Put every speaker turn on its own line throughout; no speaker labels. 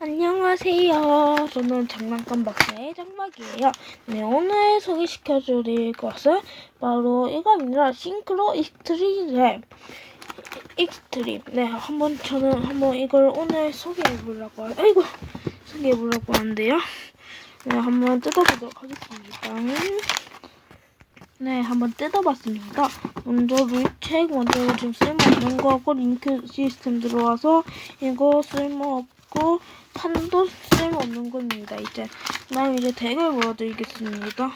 안녕하세요. 저는 장난감 박사의 장박이에요. 네, 오늘 소개시켜드릴 것은 바로 이겁니다. 싱크로 익스트림. 익스트림. 네, 한번 저는 한번 이걸 오늘 소개해보려고, 하- 아이고, 소개해보려고 하는데요. 네, 한번 뜯어보도록 하겠습니다. 네, 한번 뜯어봤습니다. 먼저 루이책 먼저 지금 쓸모없는 거고 링크 시스템 들어와서 이거 쓸모없 고 판도 쓸모없는 겁니다. 이제 그다음 이제 덱을 보여드리겠습니다.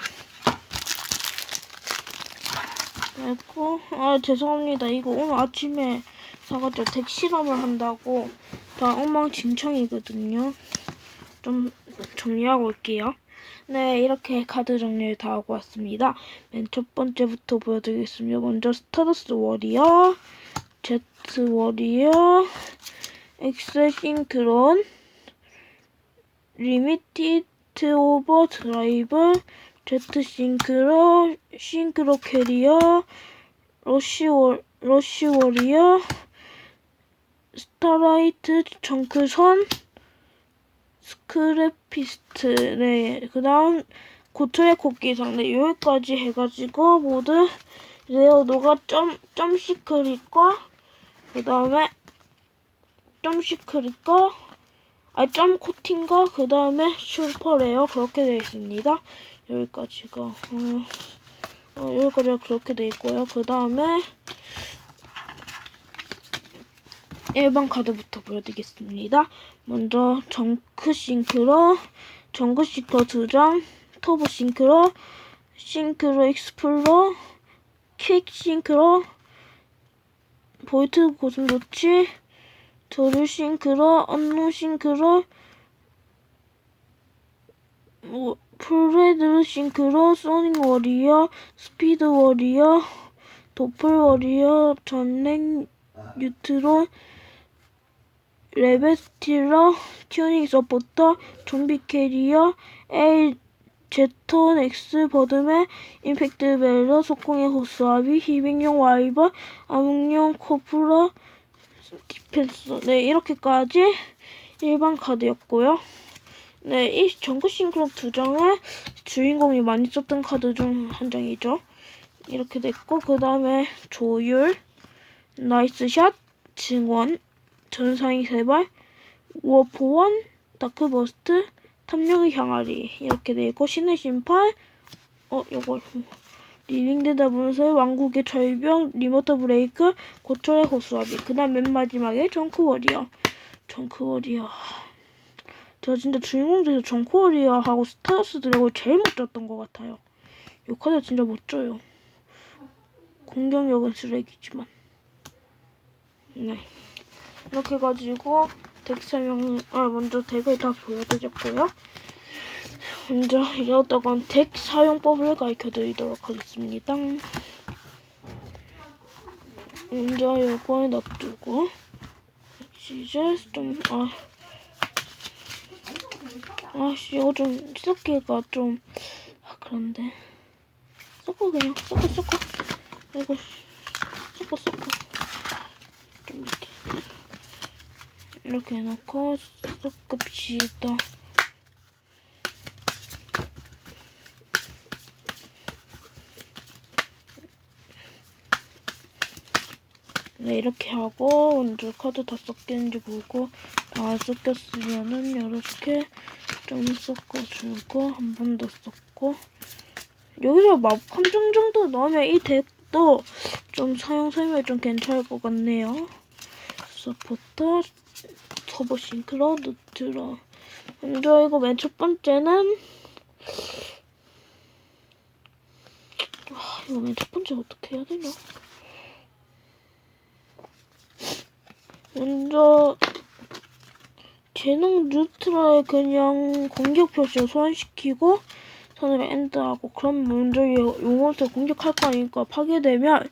그리고 아 죄송합니다. 이거 오늘 아침에 사가지고 덱 실험을 한다고 다 엉망진창이거든요. 좀 정리하고 올게요. 네, 이렇게 카드 정리를 다 하고 왔습니다. 맨 첫 번째부터 보여드리겠습니다. 먼저 스타더스 워리어, 제트 워리어, 엑셀 싱크론, 리미티드 오버 드라이브, 제트 싱크로, 싱크로 캐리어, 러쉬 워, 러쉬 워리어, 스타라이트 정크선, 스크래피스트, 네, 그 다음, 고초의 코끼상, 네, 여기까지 해가지고, 모두, 레어도가 점, 점시크릿과, 그 다음에, 점시크릿과, 아, 점 코팅과, 그 다음에, 슈퍼레어, 그렇게 되어 있습니다. 여기까지가, 어, 어, 여기까지가 그렇게 되어 있고요. 그 다음에, 일반 카드부터 보여드리겠습니다. 먼저 정크 싱크로, 정크 싱크로 두 장, 터보 싱크로, 싱크로 익스플로, 퀵 싱크로, 보이트 고슴도치, 드루 싱크로, 언노 싱크로, 뭐, 프레드 싱크로, 소닉 워리어, 스피드 워리어, 도플 워리어, 전랭 뉴트론, 레베스티러, 튜닝 서포터, 좀비 캐리어, 에이 제톤 엑스 버드맨, 임팩트 벨러, 속공의 호수아비, 희빙용 와이버, 암흑용 코프라, 디펜서. 네, 이렇게까지 일반 카드였고요. 네, 이 정크 싱크로 두 장은 주인공이 많이 썼던 카드 중 한 장이죠. 이렇게 됐고, 그 다음에 조율, 나이스 샷, 증원, 전사의 세발, 워포원, 다크버스트, 탐령의 향아리 이렇게 되고 신의 심판, 어 요걸 리빙데다 문서의 왕국의 절벽, 리모터 브레이크, 고철의 호수아비 그 다음 맨 마지막에 정크 워리어, 정크 워리어. 저 진짜 주인공 중에서 정크 워리어하고 스타더스 드래곤 제일 못 졌던 것 같아요. 이 카드 진짜 못 져요. 공격력은 쓰레기지만. 네. 이렇게 해가지고 덱 설명, 아, 먼저 덱을 다 보여드렸고요. 먼저 이어다간 덱 사용법을 가르쳐드리도록 하겠습니다. 먼저 요거에 놔두고 이제 좀, 아, 아씨, 이거 좀 섞기가 좀, 아, 그런데. 섞어, 그냥, 섞어, 섞어. 이거, 섞어, 섞어. 좀 이렇게. 이렇게 해놓고 섞읍시다. 네, 이렇게 하고 먼저 카드 다 섞였는지 보고 다 섞였으면은 이렇게 좀 섞어주고 한 번 더 섞고 여기서 막 함정 정도 넣으면 이 덱도 좀 사용 설명이 좀 괜찮을 것 같네요. 서포터 터보 싱크로 누트로 먼저 이거 맨 첫 번째는 아, 이거 맨 첫 번째 어떻게 해야 되냐 먼저 재능 뉴트라에 그냥 공격 표시를 소환시키고 선을 엔드하고 그럼 먼저 요, 요 몬스터 공격할 거 아니까 파괴되면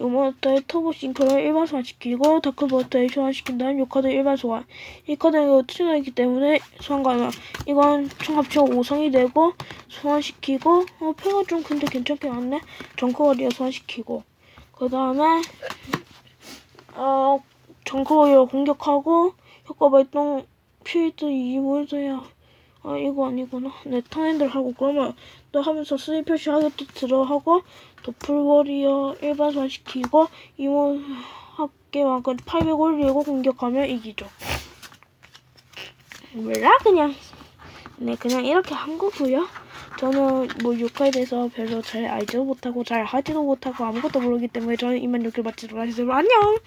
요 몬스터의 터보 싱크를 일반 소환시키고 다크버터에 소환시킨 다음 요 카드 일반 소환. 이 카드는 트리너이기 때문에 소환 가능 이건 총 합쳐 5성이 되고 소환시키고 어 패가 좀 근데 괜찮게 나왔네? 정크워리어 소환시키고. 그 다음에 어 정크워리어 공격하고 효과 발동 필드 이모저야. 아 이거 아니구나. 네 턴핸들 하고 그러면 너 하면서 수입 표시 하겠다 들어하고 도플워리어 일반선 시키고 이모 합계 만큼 800 올리고 공격하면 이기죠. 몰라 그냥. 네 그냥 이렇게 한 거고요. 저는 뭐 육화에 대해서 별로 잘 알지도 못하고 잘 하지도 못하고 아무것도 모르기 때문에 저는 이만 욕을 받지도 마시도록 안녕.